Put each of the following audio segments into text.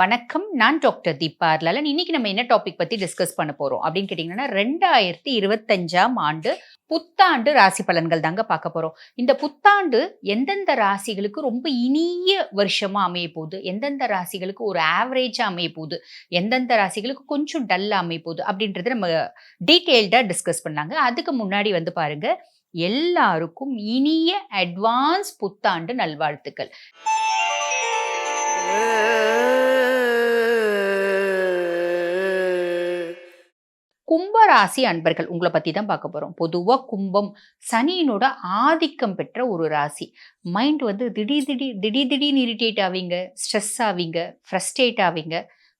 வணக்கம். நான் டாக்டர் தீபா லலன் இன்னைக்கு நம்ம என்ன டாபிக் பத்தி டிஸ்கஸ் பண்ண போறோம்? அப்படின்னு கேட்டீங்கன்னா ரெண்டாயிரத்தி இருபத்தஞ்சாம் ஆண்டு புத்தாண்டு ராசி பலன்கள் தாங்க பார்க்க போறோம். இந்த புத்தாண்டு எந்தெந்த ராசிகளுக்கு ரொம்ப இனிய வருஷமா அமைய போகுது? எந்தெந்த ராசிகளுக்கு ஒரு ஆவரேஜா அமைய போகுது? எந்தெந்த ராசிகளுக்கு கொஞ்சம் டல்லா அமைய போகுது? அப்படின்றத நம்ம டீட்டெயில்டா டிஸ்கஸ் பண்ணாங்க. அதுக்கு முன்னாடி வந்து பாருங்க எல்லாருக்கும் இனிய அட்வான்ஸ் புத்தாண்டு நல்வாழ்த்துக்கள். கும்பராசி அன்பர்கள் உங்களை பற்றி தான் பார்க்க போகிறோம் பொதுவாக கும்பம் சனியினோட ஆதிக்கம் பெற்ற ஒரு ராசி. மைண்ட் வந்து திடீர் திடீர் திடீர் திடீர்னு இரிட்டேட் ஆவீங்க ஸ்ட்ரெஸ் ஆவீங்க ஃப்ரஸ்ட்ரேட் ஆவீங்க.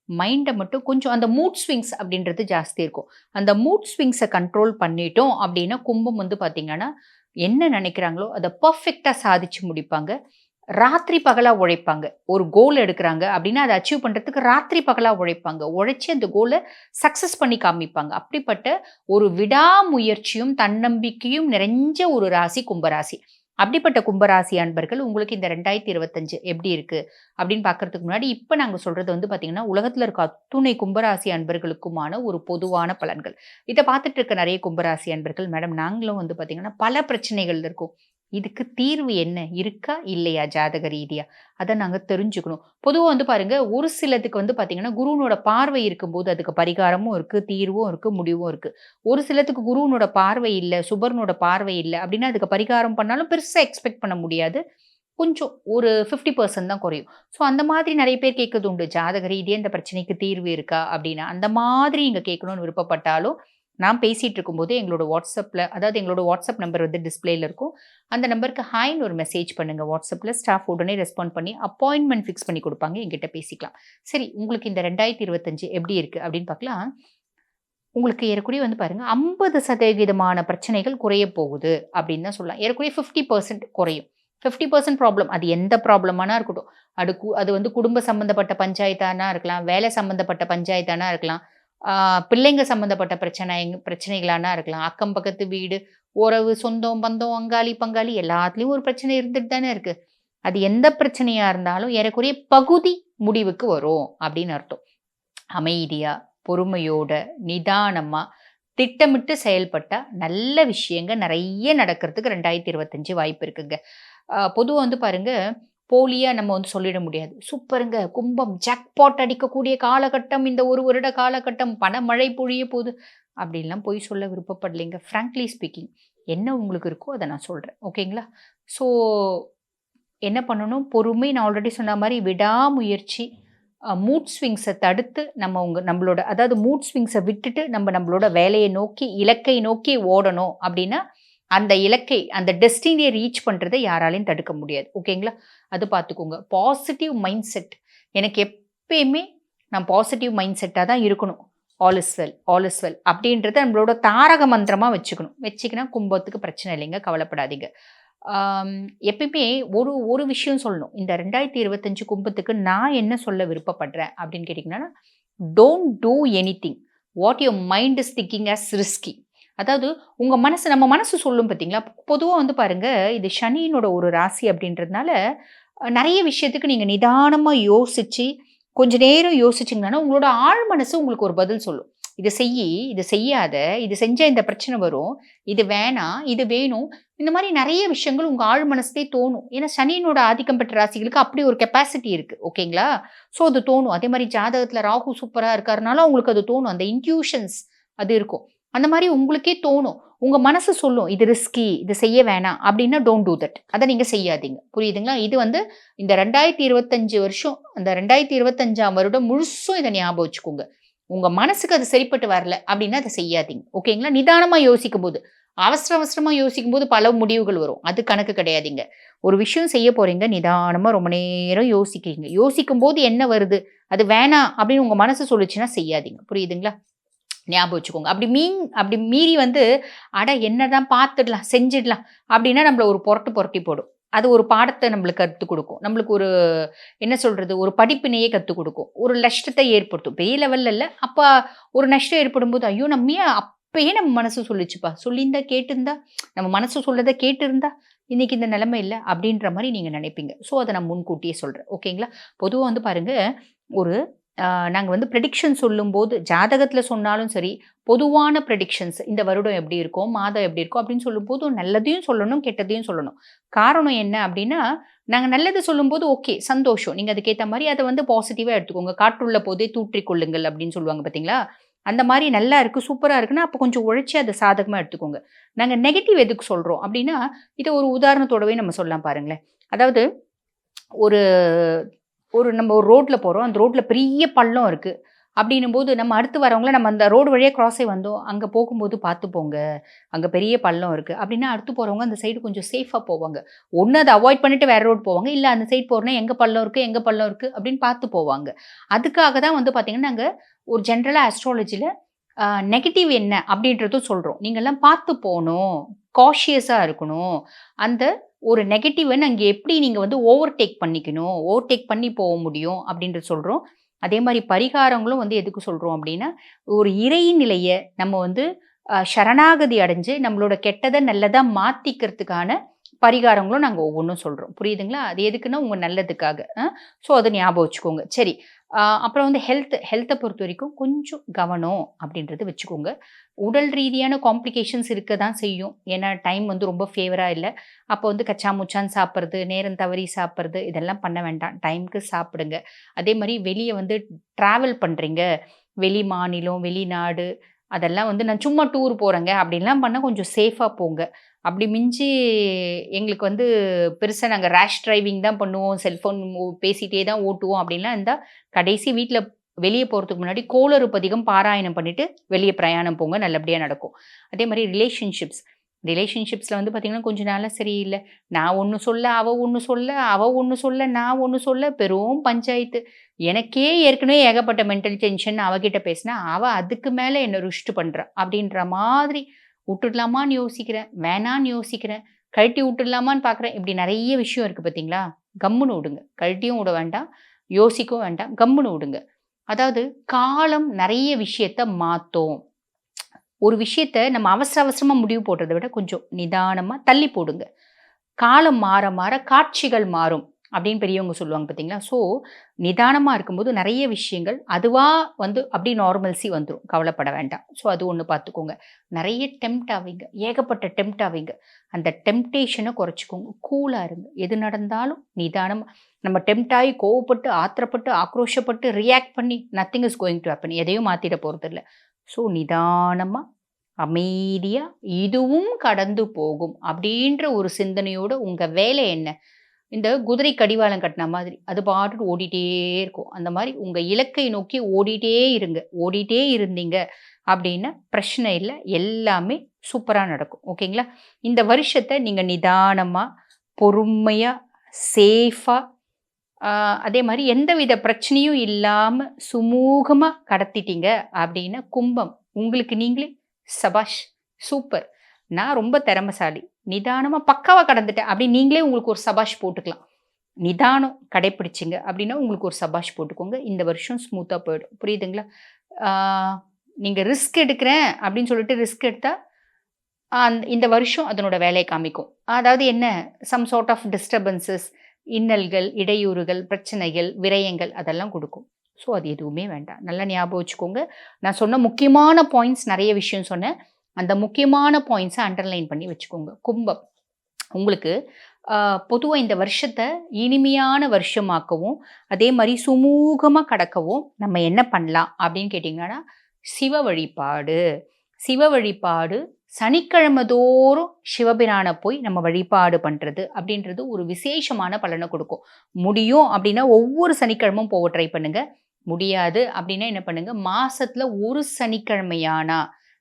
மைண்டை மட்டும் கொஞ்சம் அந்த மூட் ஸ்விங்ஸ் அப்படின்றது ஜாஸ்தி இருக்கும். அந்த மூட் ஸ்விங்ஸை கண்ட்ரோல் பண்ணிட்டோம் அப்படின்னா கும்பம் வந்து பார்த்திங்கன்னா என்ன நினைக்கிறாங்களோ அதை பர்ஃபெக்டாக சாதிச்சு முடிப்பாங்க. ராத்திரி பகலாக உழைப்பாங்க. ஒரு கோல் எடுக்கிறாங்க அப்படின்னா அதை அச்சீவ் பண்ணுறதுக்கு ராத்திரி பகலாக உழைப்பாங்க. உழைச்சி அந்த கோலை சக்ஸஸ் பண்ணி காமிப்பாங்க. அப்படிப்பட்ட ஒரு விடாமுயற்சியும் தன்னம்பிக்கையும் நிறைஞ்ச ஒரு ராசி கும்பராசி. அப்படிப்பட்ட கும்பராசி அன்பர்கள் உங்களுக்கு இந்த ரெண்டாயிரத்தி இருபத்தஞ்சு எப்படி இருக்குது அப்படின்னு பார்க்கறதுக்கு முன்னாடி இப்போ நாங்கள் சொல்கிறது வந்து பார்த்திங்கன்னா உலகத்தில் இருக்க அத்துணை கும்பராசி அன்பர்களுக்குமான ஒரு பொதுவான பலன்கள். இதை பார்த்துட்டு இருக்க நிறைய கும்பராசி அன்பர்கள் மேடம் நாங்களும் வந்து பார்த்திங்கன்னா பல பிரச்சனைகள் இருக்கும். இதுக்கு தீர்வு என்ன? இருக்கா? இல்லையா? ஜாதக ரீதியா. அதை நாங்கள் தெரிஞ்சுக்கணும். பொதுவாக வந்து பாருங்க ஒரு சிலதுக்கு வந்து பார்த்தீங்கன்னா குருவனோட பார்வை இருக்கும்போது அதுக்கு பரிகாரமும் இருக்கு தீர்வும் இருக்கு முடிவும் இருக்கு. ஒரு சிலத்துக்கு குருவனோட பார்வை இல்லை சுபர்னோட பார்வை இல்லை அப்படின்னா அதுக்கு பரிகாரம் பண்ணாலும் பெருசாக எக்ஸ்பெக்ட் பண்ண முடியாது. கொஞ்சம் ஒரு ஃபிஃப்டி பர்சன்ட் தான் குறையும். ஸோ அந்த மாதிரி நிறைய பேர் கேட்கறது உண்டு. ஜாதக ரீதியாக இந்த பிரச்சனைக்கு தீர்வு இருக்கா அப்படின்னா அந்த மாதிரி நீங்கள் கேட்கணும்னு விருப்பப்பட்டாலும் நான் பேசிகிட்டு இருக்கும்போது எங்களோட வாட்ஸ்அப்பில் அதாவது எங்களோட வாட்ஸ்அப் நம்பர் வந்து டிஸ்பிளேயில் இருக்கும். அந்த நம்பருக்கு ஹாய்னு ஒரு மெசேஜ் பண்ணுங்கள் வாட்ஸ்அப்பில் ஸ்டாஃப் உடனே ரெஸ்பாண்ட் பண்ணி அப்பாயின்மெண்ட் ஃபிக்ஸ் பண்ணி கொடுப்பாங்க. எங்கிட்ட பேசிக்கலாம். சரி உங்களுக்கு இந்த ரெண்டாயிரத்தி இருபத்தஞ்சு எப்படி இருக்குது அப்படின்னு பார்க்கலாம். உங்களுக்கு ஏறக்குறைய வந்து பாருங்கள் ஐம்பது சதவீதமான பிரச்சனைகள் குறைய போகுது அப்படின்னு தான் சொல்லலாம். ஏறக்குறைய ஃபிஃப்டி பர்சன்ட் குறையும். ஃபிஃப்டி பர்சன்ட் ப்ராப்ளம் அது எந்த ப்ராப்ளமானா இருக்கட்டும். அது அது வந்து குடும்ப சம்மந்தப்பட்ட பஞ்சாயத்தானா இருக்கலாம் வேலை சம்மந்தப்பட்ட பஞ்சாயத்தானா இருக்கலாம். பிள்ளைங்க சம்மந்தப்பட்ட பிரச்சனை பிரச்சனைகளானா இருக்கலாம். அக்கம் பக்கத்து வீடு உறவு சொந்தம் பந்தம் அங்காளி பங்காளி எல்லாத்துலேயும் ஒரு பிரச்சனை இருந்துட்டு தானே இருக்கு. அது எந்த பிரச்சனையாக இருந்தாலும் ஏறக்குறைய பகுதி முடிவுக்கு வரும் அப்படின்னு அர்த்தம். அமைதியாக பொறுமையோட நிதானமாக திட்டமிட்டு செயல்பட்டால் நல்ல விஷயங்க நிறைய நடக்கிறதுக்கு ரெண்டாயிரத்தி இருபத்தஞ்சு வாய்ப்பு இருக்குங்க. பொதுவாக வந்து பாருங்க போலியாக நம்ம வந்து சொல்லிட முடியாது. சூப்பருங்க. கும்பம் ஜாக்பாட் அடிக்கக்கூடிய காலகட்டம் இந்த ஒரு வருட காலகட்டம் பணமழை பொழிய போகுது அப்படின்லாம் போய் சொல்ல விருப்பப்படலைங்க. ஃப்ராங்க்லி ஸ்பீக்கிங் என்ன உங்களுக்கு இருக்கோ அதை நான் சொல்கிறேன் ஓகேங்களா? ஸோ என்ன பண்ணணும்? பொறுமை நான் ஆல்ரெடி சொன்ன மாதிரி விடாமுயற்சி மூட் ஸ்விங்ஸை தடுத்து நம்ம உங்கள் நம்மளோட அதாவது மூட் ஸ்விங்ஸை விட்டுட்டு நம்ம நம்மளோட வேலையை நோக்கி இலக்கை நோக்கி ஓடணும் அப்படின்னா அந்த இலக்கை அந்த டெஸ்டினியை ரீச் பண்ணுறதை யாராலையும் தடுக்க முடியாது. ஓகேங்களா அது பார்த்துக்கோங்க. பாசிட்டிவ் மைண்ட் செட் எனக்கு எப்பயுமே நான் பாசிட்டிவ் மைண்ட் செட்டாக தான் இருக்கணும். All is well all is well அப்படின்றத நம்மளோட தாரக மந்திரமாக வச்சுக்கணும். வச்சுக்கினா கும்பத்துக்கு பிரச்சனை இல்லைங்க கவலைப்படாதீங்க. எப்பயுமே ஒரு ஒரு விஷயம் சொல்லணும். இந்த ரெண்டாயிரத்தி இருபத்தஞ்சு கும்பத்துக்கு நான் என்ன சொல்ல விருப்பப்படுறேன் அப்படின்னு கேட்டிங்கன்னா don't do anything what your mind is thinking as risky அதாவது உங்கள் மனசு நம்ம மனசு சொல்லும் பார்த்தீங்களா பொதுவாக வந்து பாருங்கள் இது சனியினோட ஒரு ராசி அப்படின்றதுனால நிறைய விஷயத்துக்கு நீங்கள் நிதானமாக யோசித்து கொஞ்ச நேரம் யோசிச்சிங்கன்னா உங்களோட ஆழ் மனசு உங்களுக்கு ஒரு பதில் சொல்லும். இதை செய்யி இதை செய்யாத இது செஞ்சால் இந்த பிரச்சனை வரும் இது வேணாம் இது வேணும் இந்த மாதிரி நிறைய விஷயங்கள் உங்கள் ஆழ் மனசுலேயே தோணும். ஏன்னா சனியினோட ஆதிக்கம் பெற்ற ராசிகளுக்கு அப்படி ஒரு கெப்பாசிட்டி இருக்குது ஓகேங்களா? ஸோ அது தோணும். அதே மாதிரி ஜாதகத்தில் ராகு சூப்பராக இருக்காருனால அவங்களுக்கு அது தோணும். அந்த இன்ட்யூஷன்ஸ் அது இருக்கும். அந்த மாதிரி உங்களுக்கே தோணும். உங்கள் மனசு சொல்லும் இது ரிஸ்கி இது செய்ய வேணாம் அப்படின்னா டோன்ட் டூ தட் அதை நீங்கள் செய்யாதீங்க. புரியுதுங்களா? இது வந்து இந்த ரெண்டாயிரத்தி இருபத்தஞ்சு வருஷம் அந்த ரெண்டாயிரத்தி இருபத்தஞ்சாம் வருடம் முழுசும் இதை ஞாபகம் வச்சுக்கோங்க. உங்கள் மனசுக்கு அது சரிப்பட்டு வரல அப்படின்னா அதை செய்யாதீங்க. ஓகேங்களா? நிதானமாக யோசிக்கும் போது அவசர அவசரமாக யோசிக்கும் போது பல முடிவுகள் வரும். அது கணக்கு கிடையாதுங்க. ஒரு விஷயம் செய்ய போறீங்க நிதானமாக ரொம்ப நேரம் யோசிக்கிறீங்க. யோசிக்கும் போது என்ன வருது? அது வேணாம் அப்படின்னு உங்கள் மனசு சொல்லிச்சுன்னா செய்யாதீங்க. புரியுதுங்களா? ஞாபகம் வச்சுக்கோங்க. அப்படி மீன் அப்படி மீறி வந்து அட என்னதான் பார்த்துடலாம் செஞ்சிடலாம் அப்படின்னா நம்மள ஒரு புரட்டு புரட்டி போடும். அது ஒரு பாடத்தை நம்மளுக்கு கற்றுக் கொடுக்கும். நம்மளுக்கு ஒரு என்ன சொல்கிறது ஒரு படிப்பினையே கற்றுக் கொடுக்கும். ஒரு நஷ்டத்தை ஏற்படுத்தும். பெரிய லெவலில் இல்லை. அப்போ ஒரு நஷ்டம் ஏற்படும் போது ஐயோ நம்ம அப்பயே நம்ம மனசு சொல்லிச்சுப்பா? சொல்லியிருந்தா கேட்டிருந்தா? நம்ம மனசு சொல்லதை கேட்டிருந்தா? இன்றைக்கி இந்த நிலைமை இல்லை அப்படின்ற மாதிரி நீங்கள் நினைப்பீங்க. ஸோ அதை நான் முன்கூட்டியே சொல்கிறேன் ஓகேங்களா பொதுவாக வந்து பாருங்கள் ஒரு நாங்கள் வந்து ப்ரெடிக்ஷன் சொல்லும்போது ஜாதகத்தில் சொன்னாலும் சரி பொதுவான ப்ரெடிக்ஷன்ஸ் இந்த வருடம் எப்படி இருக்கும் மாதம் எப்படி இருக்கும் அப்படின்னு சொல்லும்போது நல்லதையும் சொல்லணும் கெட்டதையும் சொல்லணும். காரணம் என்ன அப்படின்னா நாங்கள் நல்லது சொல்லும்போது ஓகே சந்தோஷம். நீங்கள் அதுக்கேற்ற மாதிரி அதை வந்து பாசிட்டிவாக எடுத்துக்கோங்க. காற்றுள்ள போதே தூற்றிக்கொள்ளுங்கள் அப்படின்னு சொல்லுவாங்க பார்த்தீங்களா? அந்த மாதிரி நல்லா இருக்குது சூப்பராக இருக்குன்னா அப்போ கொஞ்சம் உழைச்சி அதை சாதகமாக எடுத்துக்கோங்க. நாங்கள் நெகட்டிவ் எதுக்கு சொல்கிறோம் அப்படின்னா இதை ஒரு உதாரணத்தோடவே நம்ம சொல்லலாம் பாருங்களேன். அதாவது ஒரு ஒரு நம்ம ஒரு ரோட்டில் போகிறோம் அந்த ரோட்டில் பெரிய பள்ளம் இருக்குது அப்படின்னும் போது நம்ம அடுத்து வரவங்கள நம்ம அந்த ரோடு வழியாக க்ராஸே வந்தோம். அங்கே போகும்போது பார்த்து போங்க. அங்கே பெரிய பள்ளம் இருக்குது அப்படின்னா அடுத்து போகிறவங்க அந்த சைடு கொஞ்சம் சேஃபாக போவாங்க. ஒன்று அதை அவாய்ட் பண்ணிட்டு வேறு ரோடு போவாங்க. இல்லை அந்த சைடு போகிறோன்னா எங்கே பள்ளம் இருக்குது எங்கே பள்ளம் இருக்குது அப்படின்னு பார்த்து போவாங்க. அதுக்காக தான் வந்து பார்த்திங்கன்னா நாங்கள் ஒரு ஜென்ரலாக ஆஸ்ட்ராலஜியில் நெகட்டிவ் என்ன அப்படின்றதும் சொல்கிறோம் நீங்கள்லாம் பார்த்து போகணும். காஷியஸாக இருக்கணும். அந்த ஒரு நெகட்டிவை அங்கே எப்படி நீங்கள் வந்து ஓவர்டேக் பண்ணிக்கணும் ஓவர்டேக் பண்ணி போக முடியும் அப்படின்றது சொல்கிறோம் அதே மாதிரி பரிகாரங்களும் வந்து எதுக்கு சொல்கிறோம் அப்படின்னா ஒரு இறை நிலையை நம்ம வந்து சரணாகதி அடைஞ்சு நம்மளோட கெட்டதை நல்லதாக மாற்றிக்கிறதுக்கான பரிகாரங்களும் நாங்கள் ஒவ்வொன்றும் சொல்கிறோம் புரியுதுங்களா? அது எதுக்குன்னா உங்கள் நல்லதுக்காக. ஸோ அதை ஞாபகம் வச்சுக்கோங்க. சரி அப்புறம் வந்து ஹெல்த் ஹெல்த்தை பொறுத்த வரைக்கும் கொஞ்சம் கவனம் அப்படின்றது வச்சுக்கோங்க. உடல் ரீதியான காம்ப்ளிகேஷன்ஸ் இருக்க தான் செய்யும். ஏன்னா டைம் வந்து ரொம்ப ஃபேவராக இல்லை. அப்போ வந்து கச்சா முச்சான் சாப்பிட்றது நேரம் தவறி சாப்பிட்றது இதெல்லாம் பண்ண வேண்டாம். டைமுக்கு சாப்பிடுங்க. அதே மாதிரி வெளியே வந்து ட்ராவல் பண்ணுறீங்க வெளி மாநிலம் வெளிநாடு அதெல்லாம் வந்து நான் சும்மா டூர் போகிறேங்க அப்படின்லாம் பண்ணால் கொஞ்சம் சேஃபாக போங்க. அப்படி மிஞ்சி எங்களுக்கு வந்து பெருசாக நாங்கள் ரேஷ் டிரைவிங் தான் பண்ணுவோம். செல்ஃபோன் பேசிகிட்டே தான் ஓட்டுவோம். அப்படின்லாம் இருந்தால் கடைசி வீட்டில் வெளியே போகிறதுக்கு முன்னாடி கோளறு பதிகம் பாராயணம் பண்ணிவிட்டு வெளியே பிரயாணம் போங்க. நல்லபடியாக நடக்கும். அதே மாதிரி ரிலேஷன்ஷிப்ஸ் ரிலேஷன்ஷிப்ஸில் வந்து பார்த்திங்கன்னா கொஞ்சம் நாளாக சரியில்லை. நான் ஒன்று சொல்ல அவள் ஒன்று சொல்ல அவள் ஒன்று சொல்ல நான் ஒன்று சொல்ல பெரும் பஞ்சாயத்து. எனக்கே ஏற்கனவே ஏகப்பட்ட மென்டல் டென்ஷன் அவகிட்ட பேசினா அவள் அதுக்கு மேலே என்னை ருஷ்டு பண்ணுறான் அப்படின்ற மாதிரி விட்டுடலாமான்னு யோசிக்கிறேன். வேணான்னு யோசிக்கிறேன். கழட்டி விட்டுடலாமான்னு பார்க்குறேன் இப்படி நிறைய விஷயம் இருக்குது பார்த்தீங்களா கம்முன்னு விடுங்க. கழட்டியும் விட வேண்டாம். யோசிக்கவும் வேண்டாம். கம்முன்னு விடுங்க. அதாவது காலம் நிறைய விஷயத்த மாற்றும் ஒரு விஷயத்த நம்ம அவசர அவசரமாக முடிவு போடுறதை விட கொஞ்சம் நிதானமாக தள்ளி போடுங்க. காலம் மாற மாற காட்சிகள் மாறும். அப்படின்னு பெரியவங்க சொல்லுவாங்க பார்த்தீங்களா? ஸோ நிதானமாக இருக்கும்போது நிறைய விஷயங்கள் அதுவாக வந்து அப்படி நார்மல்சி வந்துடும் கவலைப்பட வேண்டாம். ஸோ அது ஒன்று பார்த்துக்கோங்க நிறைய டெம்ட் ஆவீங்க. ஏகப்பட்ட டெம்ட் ஆவீங்க. அந்த டெம்டேஷனை குறைச்சிக்கோங்க. கூலாக இருங்க. எது நடந்தாலும் நிதானமாக நம்ம டெம்ட் ஆகி கோவப்பட்டு ஆத்திரப்பட்டு ஆக்ரோஷப்பட்டு ரியாக்ட் பண்ணி nothing is going to happen எதையும் மாற்றிட போகிறது இல்லை ஸோ நிதானமாக அமைதியாக இதுவும் கடந்து போகும் அப்படின்ற ஒரு சிந்தனையோடு உங்கள் வேலை என்ன? இந்த குதிரை கடிவாளம் கட்டின மாதிரி அது பாட்டு ஓடிட்டே இருக்கும். அந்த மாதிரி உங்கள் இலக்கை நோக்கி ஓடிட்டே இருங்க. ஓடிட்டே இருந்தீங்க அப்படின்னா பிரச்சனை இல்லை. எல்லாமே சூப்பராக நடக்கும். ஓகேங்களா இந்த வருஷத்தை நீங்கள் நிதானமாக பொறுமையாக சேஃபாக அதே மாதிரி எந்த வித பிரச்சனையும் இல்லாமல் சுமூகமாக கடத்திட்டீங்க அப்படின்னா கும்பம். உங்களுக்கு நீங்களே சபாஷ் சூப்பர் நான் ரொம்ப திறமசாலி. நிதானமாக பக்காவாக கடந்துட்டேன். அப்படி நீங்களே உங்களுக்கு ஒரு சபாஷ் போட்டுக்கலாம். நிதானம் கடைப்பிடிச்சிங்க. அப்படின்னா உங்களுக்கு ஒரு சபாஷ் போட்டுக்கோங்க. இந்த வருஷம் ஸ்மூத்தாக போயிடும். புரியுதுங்களா? நீங்கள் ரிஸ்க் எடுக்கிறேன் அப்படின்னு சொல்லிட்டு ரிஸ்க் எடுத்தால் இந்த வருஷம் அதனோட வேலையை காமிக்கும். அதாவது என்ன? சம் சார்ட் ஆஃப் டிஸ்டர்பன்சஸ் இன்னல்கள் இடையூறுகள் பிரச்சனைகள் விரயங்கள் அதெல்லாம் கொடுக்கும். ஸோ அது எதுவுமே வேண்டாம். நல்லா ஞாபகம் வச்சுக்கோங்க. நான் சொன்ன முக்கியமான பாயிண்ட்ஸ் நிறைய விஷயம் சொன்னேன். அந்த முக்கியமான பாயிண்ட்ஸை அண்டர்லைன் பண்ணி வச்சுக்கோங்க. கும்பம். உங்களுக்கு பொதுவாக இந்த வருஷத்தை இனிமையான வருஷமாக்கவும் அதே மாதிரி சுமூகமாக கடக்கவும் நம்ம என்ன பண்ணலாம் அப்படின்னு கேட்டிங்கன்னா சிவ வழிபாடு. சிவ வழிபாடு சனிக்கிழமை தோறும் சிவபிரானை போய் நம்ம வழிபாடு பண்ணுறது அப்படின்றது ஒரு விசேஷமான பலனை கொடுக்கும். முடியும் அப்படின்னா ஒவ்வொரு சனிக்கிழமும் போக ட்ரை பண்ணுங்கள் முடியாது அப்படின்னா என்ன பண்ணுங்கள் மாதத்தில் ஒரு சனிக்கிழமையானா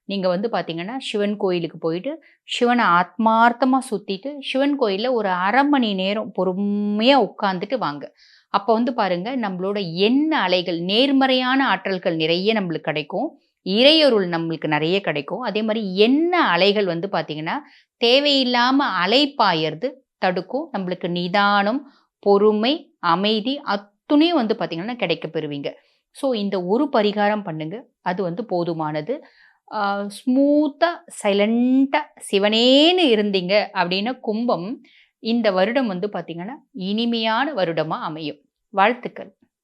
நீங்கள் வந்து பார்த்தீங்கன்னா சிவன் கோயிலுக்கு போயிட்டு சிவனை ஆத்மார்த்தமாக சுற்றிட்டு சிவன் கோயிலில் ஒரு அரை மணி நேரம் பொறுமையாக உட்காந்துட்டு வாங்க. அப்போ வந்து பாருங்கள் நம்மளோட என்ன அலைகள் நேர்மறையான ஆற்றல்கள் நிறைய நம்மளுக்கு கிடைக்கும். இறையொருள் நம்மளுக்கு நிறைய கிடைக்கும். அதே மாதிரி என்ன அலைகள் வந்து பார்த்திங்கன்னா தேவையில்லாமல் அலைப்பாயறது தடுக்கும். நம்மளுக்கு நிதானம் பொறுமை அமைதி அத்துணையும் வந்து பார்த்திங்கன்னா கிடைக்க பெறுவீங்க ஸோ இந்த ஒரு பரிகாரம் பண்ணுங்க. அது வந்து போதுமானது. ஸ்மூத்தாக சைலண்ட்டாக சிவனேன்னு இருந்தீங்க அப்படின்னா கும்பம் இந்த வருடம் வந்து பார்த்திங்கன்னா இனிமையான வருடமாக அமையும். வாழ்த்துக்கள்.